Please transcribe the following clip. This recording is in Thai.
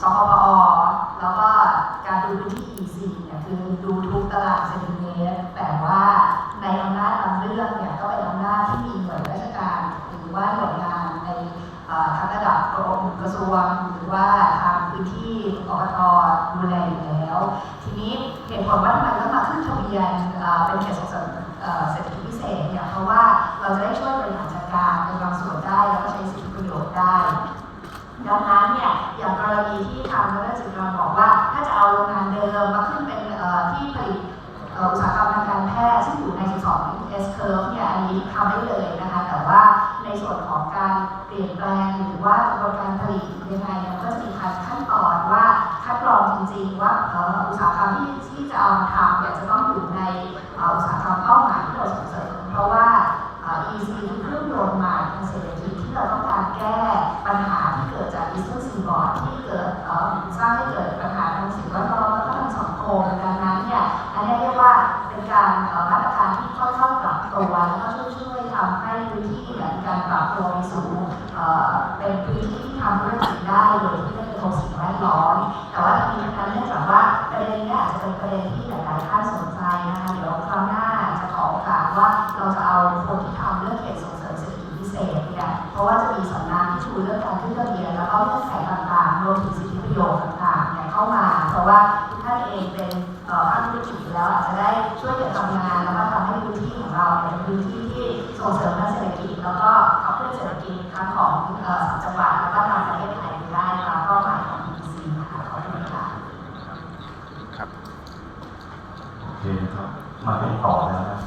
สคปอแล้วก็การดูพื้นที่ EC เนี่ยคือดูทุกตารางเซนติเมตรแต่ว่าในอำนาจบางเรื่องเนี่ยก็เป็นอำนาจที่มีหน่วยราชการหรือว่าหน่วยงานในทั้งระดับกรมกระทรวงหรือว่าทางพื้นที่อบตดูแลอยู่แล้ว ทีนี้เหตุผลว่าทำไมต้องมาขึ้นทะเบียนเป็นเขตส่งเสริมเศรษฐกิจพิเศษเนี่ยเพราะว่าเราจะได้ช่วย ดังนั้นเนี่ยอย่างกรณีที่ทางรัฐจิตรกรบอกว่า ถ้าจะเอาโรงงานเดิมมาขึ้นเป็นที่ผลิตอุตสาหกรรมทางการแพทย์ซึ่งอยู่ใน 12 S curve เนี่ยอันนี้ทำได้เลยนะคะ แต่ว่าในส่วนของการเปลี่ยนแปลงหรือว่ากระบวนการผลิตยังไงเนี่ยมันก็จะมีขั้นตอนว่าคัดกรองจริงๆ ว่าอุตสาหกรรมที่ที่จะเอามาทำเนี่ยจะต้องอยู่ในอุตสาหกรรมเป้าหมายที่เราส่งเสริมเพราะว่า EC คือเครื่องยนต์ใหม่ทางเศรษฐกิจที่เราต้องการแก้ปัญหา ที่เกิดจาก business reward ที่เกิดเอ่อสร้างให้เกิดปัญหาทางสิ่งแวดล้อมแล้วก็ทางสังคมดังนั้นเนี่ยอันนี้เรียกว่าเป็นการเอ่อมาตรการที่ค่อยๆปรับตัวแล้วก็ช่วยๆทำให้พื้นที่เนี่ยมีการปรับตัวไปสู่เอ่อเป็นพื้นที่ที่ทำธุรกิจได้โดยที่ไม่กระทบสิ่งแวดล้อมแต่ว่าทั้งนี้ทั้งนั้นเนื่องจากว่าประเด็นนี้อาจจะเป็นประเด็นที่หลายๆท่านสนใจนะคะเดี๋ยวคราวหน้าจะขอโอกาสว่าเราจะเอาคนที่ทำเรื่องเขตส่งเสริมเศรษฐ ราะว่าจะมีสำนักที่ดูเรื่องการขึ้นทะเบียนแล้วก็เงื่อนไขต่างๆรวมถึงสิทธิประโยชน์ต่างๆเนี่ยเข้ามา เพราะว่าทุกท่านเองเป็นเอ่อภาคธุรกิจอยู่แล้วอาจจะได้ช่วยกันทำงาน แล้วก็ทำให้พื้นที่ของเราเนี่ยเป็นพื้นที่ที่ส่งเสริมทางเศรษฐกิจแล้วก็ขับเคลื่อนเศรษฐกิจทั้งของเอ่อสามจังหวัดแล้วก็ทางประเทศไทยได้ตามเป้าหมายของ EC ค่ะขอบคุณค่ะครับโอเคครับมาเป็นต่อแล้วนะ